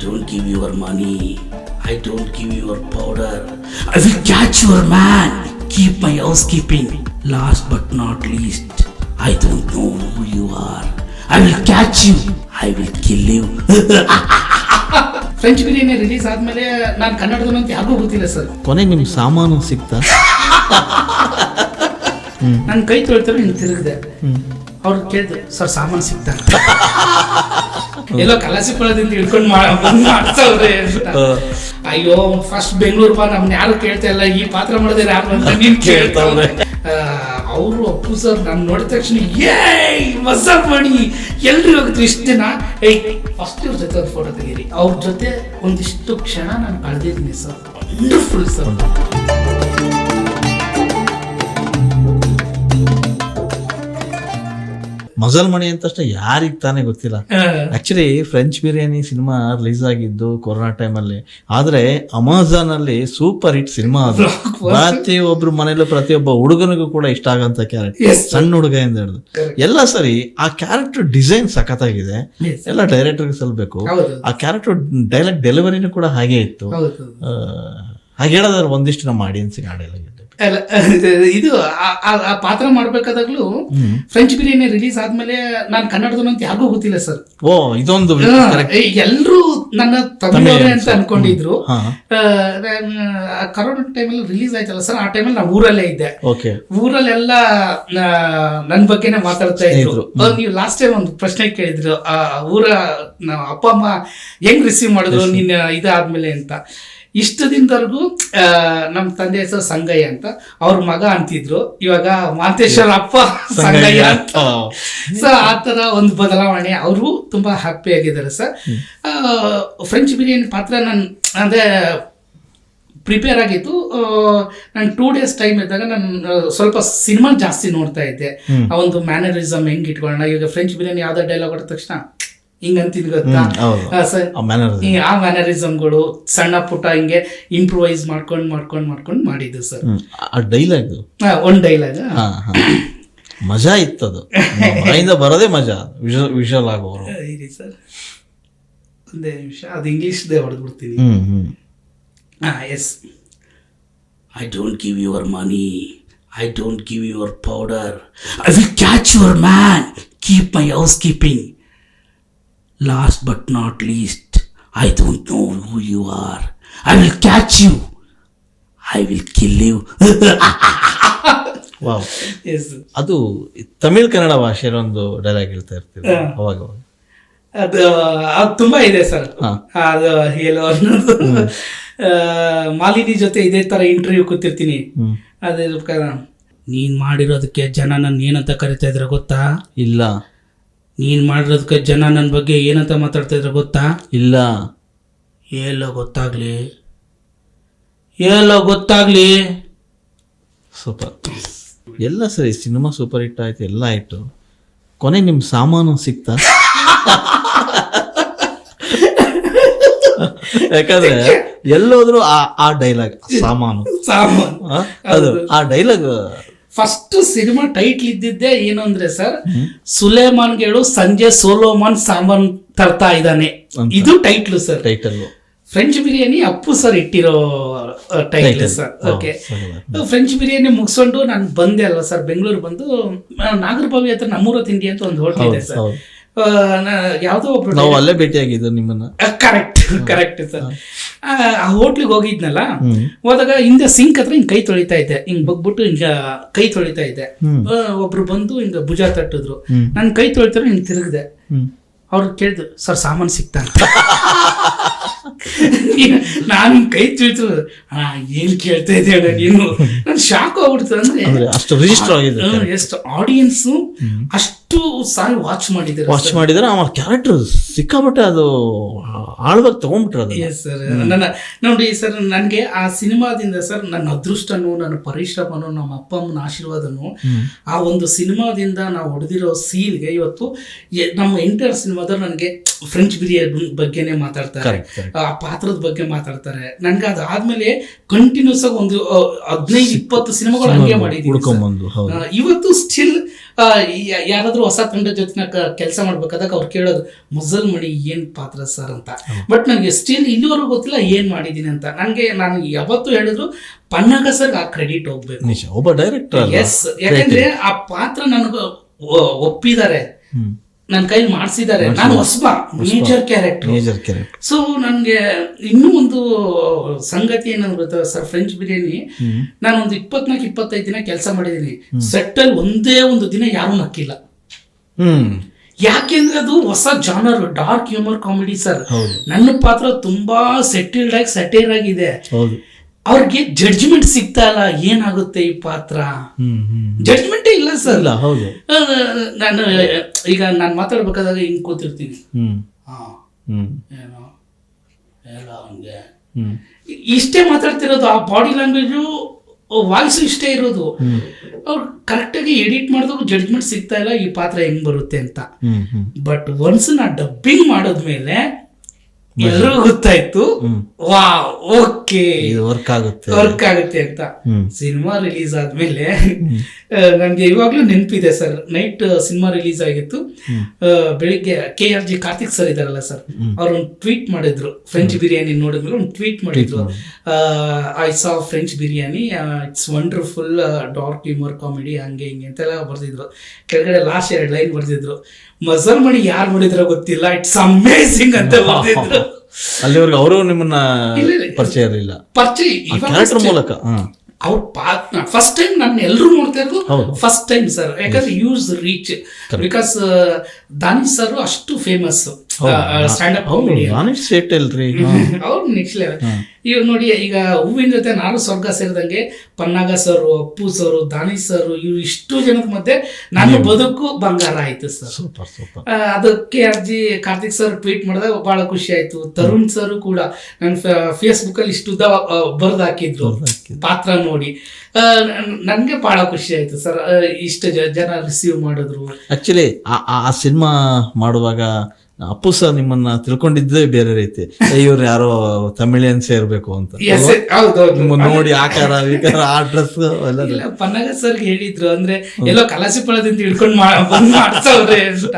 don't give your money. I don't give your powder. I will catch your man. Keep my housekeeping. Last but not least, I don't know who you are. I will catch you. I will kill you. French Biryani release ಆದ್ಮೇಲೆ ನಾನು ಕನ್ನಡದವನು ಅಂತ ಯಾರಿಗೂ ಗೊತ್ತಿಲ್ಲ sir ಕೊನೆಗೆ ನಿಮ್ಮ ಸಾಮಾನು ಸಿಕ್ತಾ ನನ್ನ ಕೈ ತೊಳ್ತಾರೆ ನೀನು ತಿರುಗಿದೆ ಅವ್ರು ಕೇಳಿದ್ರು ಸರ್ ಸಾಮಾನು ಸಿಗ್ತಾ ಎಲ್ಲೋ ಕಲಾಸಿಪುರದಿಂದ ಹಿಡ್ಕೊಂಡು ಮಾಡ್ಸವ್ರೆ ಅಂತ. ಅಯ್ಯೋ ಫಸ್ಟ್ ಬೆಂಗಳೂರು ಬಾ ನಮ್ನ ಯಾರು ಕೇಳ್ತಾ ಇಲ್ಲ ಈ ಪಾತ್ರ ಮಾಡಿದ್ರೆ ಯಾರು ಅಂತ ನೀನ್ ಕೇಳ್ತಾವ್ರೆ ಅವರು ಅಪ್ಪು ಸರ್ ನಾನು ನೋಡಿದ ತಕ್ಷಣ ಏಯ್ ಹೊಸ ಮಾಡಿ. ಎಲ್ರು ಹೋಗಿದ್ರು ಇಷ್ಟು ದಿನ ಏಯ್ ಫಸ್ಟ್ ಇವ್ರ ಜೊತೆ ಒಂದು ಫೋಟೋ ತೆಗೀರಿ. ಅವ್ರ ಜೊತೆ ಒಂದಿಷ್ಟು ಕ್ಷಣ ನಾನು ಕಳೆದಿದ್ದೀನಿ ಸರ್. Wonderful sir. ಮಜಲ್ ಮಣಿ ಅಂತ ತಕ್ಷಣ ಯಾರಿಗೆ ತಾನೇ ಗೊತ್ತಿಲ್ಲ. Actually French Biryani cinema release ಆಗಿದ್ದು ಕೊರೋನಾ ಟೈಮಲ್ಲಿ ಆದ್ರೆ ಅಮೆಝಾನ್ ಅಲ್ಲಿ ಸೂಪರ್ ಹಿಟ್ ಸಿನಿಮಾ ಅದು ಪ್ರತಿಯೊಬ್ರು ಮನೇಲೂ ಪ್ರತಿಯೊಬ್ಬ ಹುಡುಗನಿಗೂ ಕೂಡ ಇಷ್ಟ ಆಗಂತ ಕ್ಯಾರೆಕ್ಟರ್ ಸಣ್ಣ ಹುಡುಗ ಇಂದ ಹಿಡಿದು ಎಲ್ಲ ಸರಿ ಆ ಕ್ಯಾರೆಕ್ಟರ್ ಡಿಸೈನ್ ಸಖತ್ತಾಗಿದೆ. ಎಲ್ಲ ಡೈರೆಕ್ಟರ್ಗೆ ಸಲ್ಬೇಕು. ಆ ಕ್ಯಾರೆಕ್ಟರ್ ಡೈಲೆಕ್ಟ್ ಡೆಲಿವರಿನೂ ಕೂಡ ಹಾಗೆ ಇತ್ತು. ಹಾಗೆ ಹೇಳೋದಾದ್ರೆ ಒಂದಿಷ್ಟು ನಮ್ಮ ಆಡಿಯನ್ಸ್ ಆಡಿಲ್ಲ ಅಲ್ಲ, ಇದು ಆ- ಪಾತ್ರ ಮಾಡ್ಬೇಕಾದಾಗ್ಲೂ ಫ್ರೆಂಚ್ ಬಿರಿಯಾನಿ ರಿಲೀಸ್ ಆದ್ಮೇಲೆ ನಾನು ಕನ್ನಡದನಂತ ಅಂತ ಯಾರಿಗೂ ಗೊತ್ತಿಲ್ಲ ಸರ್ ಓ ಇದೊಂದು. ಎಲ್ಲರೂ ನನ್ನ ತಮಿಳವರೇ ಅಂತ ಅನ್ಕೊಂಡಿದ್ರು. ಕರೋನಾ ಟೈಮಲ್ಲಿ ರಿಲೀಸ್ ಆಯ್ತಲ್ಲ ಸರ್ ಆ ಟೈಮಲ್ಲಿ ನಾನು ಊರಲ್ಲೇ ಇದ್ದೆ. ಊರಲ್ಲೆಲ್ಲ ನನ್ನ ನನ್ ಬಗ್ಗೆನೇ ಮಾತಾಡ್ತಾ ಇದ್ರು. ನೀವು ಲಾಸ್ಟ್ ಟೈಮ್ ಒಂದು ಪ್ರಶ್ನೆ ಕೇಳಿದ್ರು ಆ ಊರ ಅಪ್ಪ ಅಮ್ಮ ಹೆಂಗ್ ರಿಸೀವ್ ಮಾಡಿದ್ರು ನಿನ್ನ ಇದಾದ್ಮೇಲೆ ಅಂತ. ಇಷ್ಟು ದಿನದವರೆಗೂ ನಮ್ಮ ತಂದೆ ಹೆಸರು ಸಂಗಯ್ಯ ಅಂತ. ಅವ್ರ ಮಗ ಅಂತಿದ್ರು. ಇವಾಗ ಮಾಂತೇಶ್ವರ ಅಪ್ಪ ಸಂಗಯ್ಯ. ಅಂತ. ಸೊ ಆ ಥರ ಒಂದು ಬದಲಾವಣೆ. ಅವರು ತುಂಬಾ ಹ್ಯಾಪಿ ಆಗಿದ್ದಾರೆ ಸರ್ ಫ್ರೆಂಚ್ ಬಿರಿಯಾನಿ ಪಾತ್ರ ನಾನು ಅಂದರೆ ಪ್ರಿಪೇರ್ ಆಗಿತ್ತು ನಾನು ಟೂ ಡೇಸ್ ಟೈಮ್ ಇದ್ದಾಗ ನಾನು ಸ್ವಲ್ಪ ಸಿನಿಮಾ ಜಾಸ್ತಿ ನೋಡ್ತಾ ಇದ್ದೆ. ಆ ಒಂದು ಮ್ಯಾನರಿಸಮ್ ಹೆಂಗೆ ಇಟ್ಕೊಳ್ಳೋಣ? ಇವಾಗ ಫ್ರೆಂಚ್ ಬಿರಿಯಾನಿ ಯಾವುದೋ ಡೈಲಾಗ್ ಹೊಡೆದ ತಕ್ಷಣ ಹಿಂಗಂತಿದ್ ಗೊತ್ತಾ? ಹೌದು. ಆ, ಮ್ಯಾನರಿಸಮ್ಗಳು ಸಣ್ಣ ಪುಟ್ಟ ಹಿಂಗೆ ಇಂಪ್ರೂವೈಸ್ ಮಾಡ್ಕೊಂಡು ಮಾಡ್ಕೊಂಡು ಮಾಡ್ಕೊಂಡು ಮಾಡಿದ್ದು ಸರ್. ಆ ಡೈಲಾಗ್ ಒಂದು ಡೈಲಾಗ್ ಮಜಾ ಇತ್ತದು. ಬಾಯಿಂದ ಬರೋದೇ ಮಜಾ ವಿಶಲ್ ವಿಷಲ್ ಆಗೋರು. ಇರಿ ಸರ್. ಒಂದೇ ನಿಮಿಷ ಅದು ಇಂಗ್ಲೀಷ್ದೇ ಹೊಡೆದ್ಬಿಡ್ತೀನಿ. ಹಾ yes I don't give your money I don't give your powder I will catch your man keep my house housekeeping. Last but not least I don't know who you are I will catch you I will kill you wow ಅದು ತಮಿಳ್ ಕನ್ನಡ ಭಾಷೆಯಲ್ಲಿ ಒಂದು dialogue ಹೇಳ್ತಾ ಇರ್ತೀವಿ ಅವಾಗ ಅದು ಅದು ತುಂಬ ಇದೆ ಸರ್. ಅದು ಹೇಳೋ ಅನ್ನೋದು. ಮಾಲಿನಿ ಜೊತೆ ಇದೇ ಥರ ಇಂಟರ್ವ್ಯೂ ಕೂತಿರ್ತೀನಿ. ಅದೇ ನೀನು ಮಾಡಿರೋದಕ್ಕೆ ಜನ ನನ್ನ ಏನಂತ ಕರಿತಾ ಇದ್ರ ಗೊತ್ತಾ? ಇಲ್ಲ. ನೀನ್ ಮಾಡಿರೋದಕ್ಕೆ ಜನ ನನ್ನ ಬಗ್ಗೆ ಏನಂತ ಮಾತಾಡ್ತಾ ಇದ್ರ ಗೊತ್ತಾ? ಇಲ್ಲ. ಎಲ್ಲೋ ಗೊತ್ತಾಗ್ಲಿ. ಎಲ್ಲೋ ಗೊತ್ತಾಗ್ಲಿ. ಸೂಪರ್. ಎಲ್ಲ ಸರಿ ಸಿನಿಮಾ ಸೂಪರ್ ಹಿಟ್ ಆಯ್ತು ಎಲ್ಲ ಆಯ್ತು. ಕೊನೆ ನಿಮ್ ಸಾಮಾನು ಸಿಕ್ತಾ? ಯಾಕಂದ್ರೆ ಎಲ್ಲೋದ್ರು ಆ ಆ ಡೈಲಾಗ್ ಸಾಮಾನು. ಸಾಮಾನು. ಅದು ಆ ಡೈಲಾಗ್ ಫಸ್ಟ್ ಸಿನಿಮಾ ಟೈಟ್ಲ್ ಇದ್ದಿದ್ದೆ ಏನು ಅಂದ್ರೆ ಸರ್ ಸುಲೇಮಾನ್ಗೆ ಹೇಳು ಸಂಜೆ ಸೋಲೋಮಾನ್ ಸಾಮಾನ್ ತರ್ತಾ ಇದ್ದಾನೆ. ಇದು title sir title French Biryani Appu sir ಇಟ್ಟಿರೋ title sir okay. French Biryani ಮುಗಿಸ್ಕೊಂಡು ನಾನು ಬಂದೆ ಅಲ್ವಾ ಸರ್ ಬೆಂಗಳೂರು ಬಂದು ನಾಗರಭಾವಿ ಹತ್ರ ನಮ್ಮೂರ ತಿಂಡಿ ಅಂತ ಒಂದು ಹೋಟೆಲ್ ಇದೆ ಸರ್ ಯಾವ್ದೋ ಒಬ್ರು ನಾವು ಅಲ್ಲೇ ಭೇಟಿಯಾಗಿದ್ದು ನಿಮ್ಮನ್ನ. ಕರೆಕ್ಟ್ ಕರೆಕ್ಟ್ ಸರ್ ಆ ಹೋಟ್ಲಿಗೆ ಹೋಗಿದ್ನಲ್ಲ. ಹೋದಾಗ ಹಿಂದೆ ಸಿಂಕ್ ಹತ್ರ ಹಿಂಗ್ ಕೈ ತೊಳಿತಾ ಇದ್ದೆ. ಹಿಂಗ್ ಬಗ್ಬಿಟ್ಟು ಹಿಂಗ ಕೈ ತೊಳಿತಾ ಇದ್ದೆ. ಒಬ್ರು ಬಂದು ಹಿಂಗ ಭುಜ ತಟ್ಟಿದ್ರು. ನನ್ ಕೈ ತೊಳಿತಾರೆ ಹಿಂಗ್ ತಿರುಗಿದೆ. ಅವ್ರು ಕೇಳಿದ್ರು ಸರ್ ಸಾಮಾನು ಸಿಗ್ತಾನ? ನಾನು ಕೈ ತಿಳಿತು. ಏನ್ ಕೇಳ್ತಾ ಇದ್ದೆ ನೀನು? ನಾನು ಶಾಕ್ ಆಗ್ಬಿಡ್ತು ಅಂದ್ರೆ ಅಂದ್ರೆ ಅಷ್ಟು ರಿಜಿಸ್ಟರ್ ಆಗಿದೆ ಆ, ಎಷ್ಟು ಆಡಿಯನ್ಸ್ ಅಷ್ಟು ಸಾರಿ ವಾಚ್ ಮಾಡಿದ್ದಾರೆ ವಾಚ್ ಮಾಡಿದ್ರೆ ಆ ಕ್ಯಾರೆಕ್ಟರ್ ಸಿಕ್ಕಾಪಟ್ಟೆ ಅದು ಆಳ್ವಾಗಿ ತಗೊಂಡ್ಬಿಟ್ರೆ ಅದು ಎಸ್ ಸರ್ ನನ್ನ ನೋಡಿ ಸರ್ ನನಗೆ ಆ ಸಿನಿಮಾದಿಂದ ಸರ್ ನನ್ನ ಅದೃಷ್ಟನು ನನ್ನ ಪರಿಶ್ರಮನು ನಮ್ಮ ಅಪ್ಪ ಅಮ್ಮನ ಆಶೀರ್ವಾದನು ಆ ಒಂದು ಸಿನಿಮಾದಿಂದ ನಾವು ಹೊಡೆದಿರೋ ಸೀಲ್ಗೆ ಇವತ್ತು ನಮ್ಮ ಎಂಟರ್ ಸಿನಿಮಾದಲ್ಲಿ ನನಗೆ ಫ್ರೆಂಚ್ ಬಿರಿಯಾನಿ ಬಗ್ಗೆನೇ ಮಾತಾಡ್ತಾರೆ. ಆ ಪಾತ್ರದ ಬಗ್ಗೆ ಮಾತಾಡ್ತಾರೆ. ನನ್ಗೆ ಅದಾದ್ಮೇಲೆ ಕಂಟಿನ್ಯೂಸ್ ಆಗಿ ಒಂದು ಹದಿನೈದು ಇಪ್ಪತ್ತು ಸಿನಿಮಾಗಳು ಹಂಗೆ ಮಾಡಿದ್ದೀನಿ ಇವತ್ತು ಸ್ಟಿಲ್ ಯಾರಾದ್ರೂ ಹೊಸ ತಂಡ ಜೊತೆ ಕೆಲಸ ಮಾಡ್ಬೇಕಾದಾಗ ಅವ್ರು ಕೇಳೋದು ಮುಜಲ್ ಮಣಿ ಏನ್ ಪಾತ್ರ ಸರ್ ಅಂತ. ಬಟ್ ನನಗೆ ಸ್ಟಿಲ್ ಇಲ್ಲಿವರೆಗೂ ಗೊತ್ತಿಲ್ಲ ಏನ್ ಮಾಡಿದೀನಿ ಅಂತ. ನನಗೆ ನಾನು ಯಾವತ್ತು ಹೇಳಿದ್ರು ಪನ್ನಗ ಸರ್ ಆ ಕ್ರೆಡಿಟ್ ಹೋಗ್ಬೇಕು. ಒಬ್ಬ ಡೈರೆಕ್ಟರ್ ಎಸ್ ಯಾಕಂದ್ರೆ ಆ ಪಾತ್ರ ನನಗೆ ಒಪ್ಪಿದ್ದಾರೆ. ನನ್ನ ಕೈಲಿ ಮಾಡಿಸಿದ್ದಾರೆ ನಾನು ಹೊಸಬ major character major character so ನನಗೆ ಇನ್ನೂ ಒಂದು ಸಂಗತಿ ಏನಂದ್ರೆ ಗೊತ್ತಾ ಸರ್? ಫ್ರೆಂಚ್ ಬಿರಿಯಾನಿ ನಾನು ಒಂದು ಇಪ್ಪತ್ನಾಲ್ಕು ಇಪ್ಪತ್ತೈದು ದಿನ ಕೆಲಸ ಮಾಡಿದ್ದೀನಿ ಸೆಟ್ಟಲ್ಲಿ ಒಂದೇ ಒಂದು ದಿನ ಯಾರೂ ನಕ್ಕಿಲ್ಲ. ಯಾಕೆಂದ್ರೆ ಅದು ಹೊಸ genre dark humour comedy sir. ನನ್ನ ಪಾತ್ರ ತುಂಬಾ ಸೆಟಲ್ಡ್ ಆಗಿ ಸೆಟೈರ್ ಆಗಿದೆ. ಅವ್ರಿಗೆ ಜಡ್ಜ್ಮೆಂಟ್ ಸಿಗ್ತಾ ಇಲ್ಲ ಏನಾಗುತ್ತೆ ಈ ಪಾತ್ರ? ಜಡ್ಜ್ಮೆಂಟೇ ಇಲ್ಲ ಸರ್. ಹೌದು. ನಾನು ಈಗ ನಾನು ಮಾತಾಡ್ಬೇಕಾದಾಗ ಹಿಂಗ್ ಕೂತಿರ್ತೀನಿ. ಏನೋ ಹಂಗೆ. ಇಷ್ಟೇ ಮಾತಾಡ್ತಿರೋದು ಆ ಬಾಡಿ ಲ್ಯಾಂಗ್ವೇಜು ವಾಯ್ಸ್ ಇಷ್ಟೇ ಇರೋದು. ಅವ್ರು ಕರೆಕ್ಟಾಗಿ ಎಡಿಟ್ ಮಾಡಿದ್ರು ಜಡ್ಜ್ಮೆಂಟ್ ಸಿಗ್ತಾ ಇಲ್ಲ ಈ ಪಾತ್ರ ಹೆಂಗ್ ಬರುತ್ತೆ ಅಂತ. ಬಟ್ ಒನ್ಸ್ ನಾ ಡಬ್ಬಿಂಗ್ ಮಾಡೋದ್ಮೇಲೆ ಎಲ್ರಿಗೂ ಗೊತ್ತಾಯ್ತು. ವಾ ಓಕೆ. ಇದು ವರ್ಕ್ ಆಗುತ್ತೆ. ವರ್ಕ್ ಆಗುತ್ತೆ ಅಂತ. ಸಿನಿಮಾ ರಿಲೀಸ್ ಆದ್ಮೇಲೆ ನನಗೆ ಇವಾಗ್ಲೂ ನೆನಪಿದೆ ಸರ್. ನೈಟ್ ಸಿನಿಮಾ ರಿಲೀಸ್ ಆಗಿತ್ತು. ಬೆಳಿಗ್ಗೆ K R G Karthik sir ಇದಾರಲ್ಲ ಸರ್. ಅವ್ರು ಒಂದು ಟ್ವೀಟ್ ಮಾಡಿದ್ರು. ಫ್ರೆಂಚ್ ಬಿರಿಯಾನಿ ನೋಡಿದ್ಮೇಲೆ ಒಂದು ಟ್ವೀಟ್ ಮಾಡಿದ್ರು. I saw French Biryani it's wonderful dark humour comedy ಹಂಗೆ ಹಿಂಗೆ ಅಂತೆಲ್ಲ ಬರ್ದಿದ್ರು. ಕೆಳಗಡೆ ಲಾಸ್ಟ್ ಎರಡು ಲೈನ್ ಬರ್ದಿದ್ರು. ಮಜಲ್ ಮಣಿ ಯಾರು ಮಾಡಿದ್ರೋ ಗೊತ್ತಿಲ್ಲ. ಇಟ್ಸ್ ಅಮೇಸಿಂಗ್ ಅಂತ ಬರ್ದಿದ್ರು. ಅಲ್ಲಿವರೆಗೂ ಅವರು ನಿಮ್ಮನ್ನ. ಪರಿಚಯ ಇರಲಿಲ್ಲ. ಪರಿಚಯ ಕ್ಯಾರೆಕ್ಟರ್ ಮೂಲಕ. ಅವ್ರು ಫಸ್ಟ್ ಟೈಮ್ ನಾನು ಎಲ್ಲರೂ ನೋಡ್ತಾ ಇರೋದು ಫಸ್ಟ್ ಟೈಮ್ ಸರ್ ಯಾಕಂದ್ರೆ use reach because Danish sir ಅಷ್ಟು famous stand up comedy Sait ಅಲ್ರಿ ಅವ್ರು. ನೆಕ್ಸ್ಟ್ ಲೆವೆಲ್ ಇವಾಗ ನೋಡಿ ಈಗ ಹೂವಿನ ಜೊತೆ ನಾನು ಸ್ವರ್ಗ ಸೇರಿದಂಗೆ Pannaga sir Appu sir Danish sir ಇವ್ರು ಇಷ್ಟು ಜನದ ಮಧ್ಯೆ ನನ್ನ ಬದುಕು ಬಂಗಾರ ಆಯ್ತು ಸರ್. ಸೂಪರ್ ಸೂಪರ್ ಅದಕ್ಕೆ ಅರ್ಜಿ ಕಾರ್ತಿಕ್ ಸರ್ ಟ್ವೀಟ್ ಮಾಡಿದಾಗ ಬಹಳ ಖುಷಿ ಆಯ್ತು. ತರುಣ್ ಸರ್ ಕೂಡ ನನ್ನ ಫೇಸ್ಬುಕ್ ಅಲ್ಲಿ ಇಷ್ಟು ಬರ್ದು ಹಾಕಿದ್ರು ಪಾತ್ರ ನೋಡಿ. ನನ್ಗೆ ಬಹಳ ಖುಷಿ ಆಯ್ತು ಸರ್. ಇಷ್ಟು ಜನ ರಿಸೀವ್ ಮಾಡಿದ್ರು. ಆಕ್ಚುಲಿ ಆ ಸಿನಿಮಾ ಮಾಡುವಾಗ ಅಪ್ಪು ಸರ್ ನಿಮ್ಮನ್ನ ತಿಳ್ಕೊಂಡಿದ್ದೇ ಬೇರೆ ರೀತಿ. ಇವ್ರು ಯಾರೋ ತಮಿಳಿಯನ್ ಸೇರ್ಬೇಕು ಅಂತ. ನೋಡಿ ಆಕಾರ ವಿಕಾರ ಆ ಡ್ರೆಸ್ ಎಲ್ಲ ಪನ್ನಗ ಸರ್ ಹೇಳಿದ್ರು ಅಂದ್ರೆ ಎಲ್ಲೋ ಕಲಾಸಿಪಳದಿಂದ ಹಿಡ್ಕೊಂಡು ಮಾ- ಬಂದ್ ಮಾಡ್ಸವ್ರೆ ಅಂತ.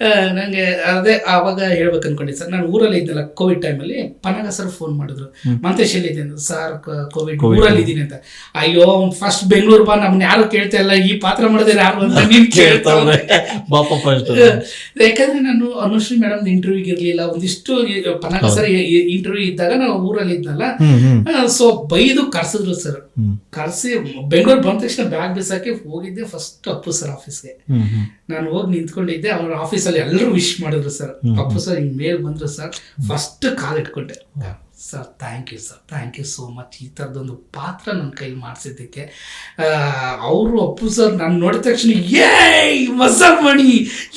ಆ, ನಂಗೆ ಅದೇ ಅವಾಗ ಹೇಳ್ಬೇಕು ಅನ್ಕೊಂಡಿ ಸರ್ ನಾನು ಊರಲ್ಲಿ ಇದ್ದಲ್ಲ ಕೋವಿಡ್ ಟೈಮಲ್ಲಿ ಪನ್ನಗ ಸರ್ ಫೋನ್ ಮಾಡಿದ್ರು. ಮಂತೇಶ್ ಎಲ್ಲಿದ್ದೀನಿ ಸರ್ ಕೋವಿಡ್ ಊರಲ್ಲಿ ಇದ್ದೀನಿ ಅಂತ. ಅಯ್ಯೋ ಫಸ್ಟ್ ಬೆಂಗಳೂರು ಬಾ ನಮ್ನ ಯಾರು ಕೇಳ್ತಾ ಇಲ್ಲ ಈ ಪಾತ್ರ ಮಾಡಿದ್ರೆ ಯಾರು ಅಂತ ನೀನ್ ಕೇಳ್ತಾವ್ರೆ. ಯಾಕಂದ್ರೆ ನಾನು ಅನುಶ್ರೀ ಮೇಡಮ್ ಇಂಟರ್ವ್ಯೂಗೆ ಇರಲಿಲ್ಲ ಒಂದಿಷ್ಟು ಸರ್ ಇಂಟರ್ವ್ಯೂ ಇದ್ದಾಗ ನಾವು ಊರಲ್ಲಿ ಇದ್ನಲ್ಲ. ಸೊ ಬೈದು ಕರ್ಸಿದ್ರು ಸರ್. ಕರ್ಸಿ ಬೆಂಗಳೂರು ಬಂದ ತಕ್ಷಣ ಬ್ಯಾಗ್ ಬಿಸಾಕಿ ಹೋಗಿದ್ದೆ ಫಸ್ಟ್ ಅಪ್ಪು ಸರ್ ಆಫೀಸ್ಗೆ ನಾನು ಹೋಗಿ ನಿಂತ್ಕೊಂಡಿದ್ದೆ ಅವ್ರ ಆಫೀಸಲ್ಲಿ ಎಲ್ಲರೂ ವಿಶ್ ಮಾಡಿದ್ರು ಸರ್ ಅಪ್ಪು ಸರ್ ಹಿಂಗ್ ಮೇಲ್ ಬಂದ್ರು ಸರ್ ಫಸ್ಟ್ ಕಾಲ್ ಇಟ್ಕೊಂಡೆ. Sir thank you sir thank you so much ಈ ಥರದೊಂದು ಪಾತ್ರ ನನ್ನ ಕೈಲಿ ಮಾಡಿಸಿದ್ದಕ್ಕೆ. ಅವರು ಅಪ್ಪು ಸರ್ ನಾನು ನೋಡಿದ ತಕ್ಷಣ ಏಯ್ ಮಸಾ ಮಣಿ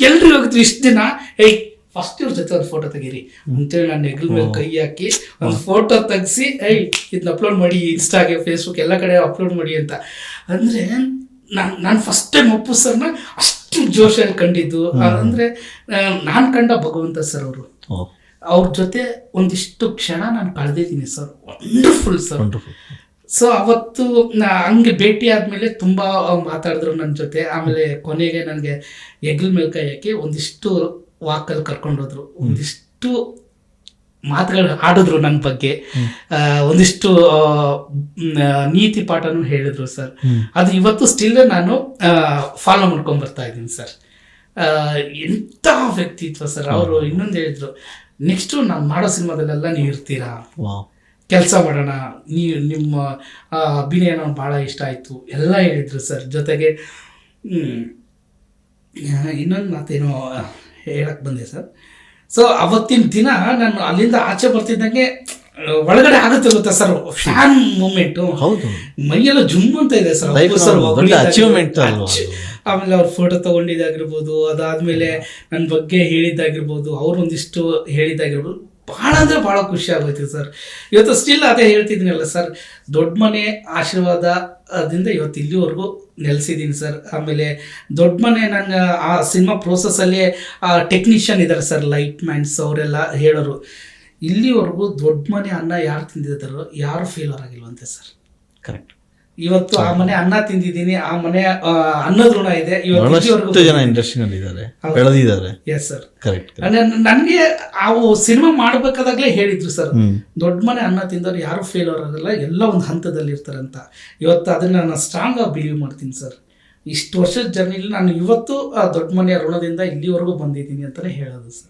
ಎಲ್ರಿಗೂ ಹೋಗಿದ್ರು ಇಷ್ಟು ದಿನ? ಏಯ್ ಫಸ್ಟ್ ಇವ್ರ ಜೊತೆ ಒಂದು ಫೋಟೋ ತೆಗೀರಿ. ಅಂತೇಳಿ ನಾನು ನೆಗಲ್ ಮೇಲೆ ಕೈ ಹಾಕಿ ಒಂದು ಫೋಟೋ ತೆಗ್ಸಿ ಐ ಇದನ್ನ ಅಪ್ಲೋಡ್ ಮಾಡಿ ಇನ್ಸ್ಟಾಗೆ ಫೇಸ್ಬುಕ್ ಎಲ್ಲ ಕಡೆ ಅಪ್ಲೋಡ್ ಮಾಡಿ ಅಂತ. ಅಂದರೆ ನಾನು ನಾನು ಫಸ್ಟ್ ಟೈಮ್ ಅಪ್ಪು ಸರ್ನ ಅಷ್ಟು ಜೋಶಲ್ಲಿ ಕಂಡಿದ್ದು. ಅಂದರೆ ನಾನು ಕಂಡ ಭಗವಂತ ಸರ್ ಅವರು. ಅವ್ರ ಜೊತೆ ಒಂದಿಷ್ಟು ಕ್ಷಣ ನಾನು ಕಳೆದಿದ್ದೀನಿ ಸರ್ ವಂಡರ್ಫುಲ್ ಸರ್ ಸೊ ಅವತ್ತು ನಾ- ಹಂಗೆ ಭೇಟಿ ಆದಮೇಲೆ ತುಂಬ ಮಾತಾಡಿದ್ರು ನನ್ನ ಜೊತೆ. ಆಮೇಲೆ ಕೊನೆಗೆ ನನಗೆ ಹೆಗ್ಲ ಮೇಲೆ ಕೈ ಹಾಕಿ ಒಂದಿಷ್ಟು ವಾಕಲ್ಲಿ ಕರ್ಕೊಂಡೋದ್ರು ಒಂದಿಷ್ಟು ಮಾತುಗಳು ಆಡಿದ್ರು ನನ್ನ ಬಗ್ಗೆ. ಒಂದಿಷ್ಟು ನೀತಿ ಪಾಠನೂ ಹೇಳಿದ್ರು ಸರ್. ಅದು ಇವತ್ತು ಸ್ಟಿಲ್ ನಾನು ಫಾಲೋ ಮಾಡ್ಕೊಂಡ್ ಬರ್ತಾ ಇದ್ದೀನಿ ಸರ್. ಎಂಥ ವ್ಯಕ್ತಿತ್ವ ಸರ್. ಅವರು ಇನ್ನೊಂದು ಹೇಳಿದ್ರು ನೆಕ್ಸ್ಟು ನಾನು ಮಾಡೋ ಸಿನಿಮಾದಲ್ಲೆಲ್ಲ ನೀವು ಇರ್ತೀರಾ? ಕೆಲಸ ಮಾಡೋಣ. ನೀ ನಿಮ್ಮ ಅಭಿನಯನ ಅಭಿನಯ ನನಗೆ ಭಾಳ ಇಷ್ಟ ಆಯಿತು. ಎಲ್ಲ ಹೇಳಿದ್ರು ಸರ್. ಜೊತೆಗೆ ಇನ್ನೊಂದು ಮಾತೇನೋ ಹೇಳಕ್ಕೆ ಬಂದೆ ಸರ್. ಸೊ ಅವತ್ತಿನ ದಿನ ನಾನು ಅಲ್ಲಿಂದ ಆಚೆ ಬರ್ತಿದ್ದಂಗೆ ಒಳಗಡೆ ಆಗುತ್ತೆ ಗೊತ್ತಾ ಸರ್ ಫ್ಯಾನ್ ಮೂಮೆಂಟ್ ಹೌದು. ಮೈಯೆಲ್ಲ ಜುಮ್ ಅಂತ ಇದೆ ಸರ್. ಸರ್ ಅಚೀವ್ಮೆಂಟ್ ಆಮೇಲೆ ಅವ್ರ ಫೋಟೋ ತಗೊಂಡಿದ್ದಾಗಿರ್ಬೋದು ಅದಾದ್ಮೇಲೆ ನನ್ನ ಬಗ್ಗೆ ಹೇಳಿದ್ದಾಗಿರ್ಬೋದು ಅವ್ರು ಒಂದಿಷ್ಟು ಹೇಳಿದ್ದಾಗಿರ್ಬೋದು. ಭಾಳ ಅಂದ್ರೆ ಭಾಳ ಖುಷಿ ಆಗೋಯ್ತು ಸರ್. ಇವತ್ತು ಸ್ಟಿಲ್ ಅದೇ ಹೇಳ್ತಿದ್ದೀನಲ್ಲ ಸರ್, ದೊಡ್ಡ ಮನೆ ಆಶೀರ್ವಾದ ಅದಿಂದ ಇವತ್ತು ಇಲ್ಲಿವರೆಗೂ ನೆಲೆಸಿದ್ದೀನಿ ಸರ್. ಆಮೇಲೆ ದೊಡ್ಡ ಮನೆ ನನ್ನ, ಆ ಸಿನಿಮಾ ಆ ಟೆಕ್ನಿಷಿಯನ್ ಇದ್ದಾರೆ ಸರ್ ಲೈಟ್ ಮ್ಯಾನ್ಸ್ ಅವರೆಲ್ಲ ಹೇಳೋರು. ಇಲ್ಲಿವರೆಗೂ ದೊಡ್ಡ ಮನೆ ಅನ್ನ ಯಾರು ತಿಂದಿದ್ದಾರೋ ಯಾರು ಫೇಲರ್ ಆಗಿಲ್ವಂತೆ ಸರ್. ಕರೆಕ್ಟ್ ಇವತ್ತು ಆ ಮನೆ ಅನ್ನ ತಿಂದಿದ್ದೀನಿ ಆ ಮನೆ ಅನ್ನದ ಋಣ ಇದೆ. ಇವತ್ತು ಜನ ಇಂಡಸ್ಟ್ರಿನಲ್ಲಿ ಇದ್ದಾರೆ ಬೆಳೆದಿದ್ದಾರೆ. ಎಸ್ ಸರ್ ಕರೆಕ್ಟ್ ನನಗೆ ಅವು ಸಿನಿಮಾ ಮಾಡ್ಬೇಕಾದಾಗ್ಲೇ ಹೇಳಿದ್ರು ಸರ್ ದೊಡ್ಡ ಮನೆ ಅನ್ನ ತಿಂದವ್ರು ಯಾರು ಫೇಲ್ ಆಗೋದಿಲ್ಲ ಎಲ್ಲ ಒಂದು ಹಂತದಲ್ಲಿ ಇರ್ತಾರೆ ಅಂತ. ಇವತ್ತು ಅದನ್ನ ನಾನು ಸ್ಟ್ರಾಂಗ್ ಆಗಿ ಬಿಲೀವ್ ಮಾಡ್ತೀನಿ ಸರ್ ಇಷ್ಟು ವರ್ಷದ ಜರ್ನಿಲಿ ನಾನು ಇವತ್ತು ದೊಡ್ಡ ಮನೆಯ ಋಣದಿಂದ ಇಲ್ಲಿವರೆಗೂ ಬಂದಿದ್ದೀನಿ ಅಂತಲೇ ಹೇಳೋದು ಸರ್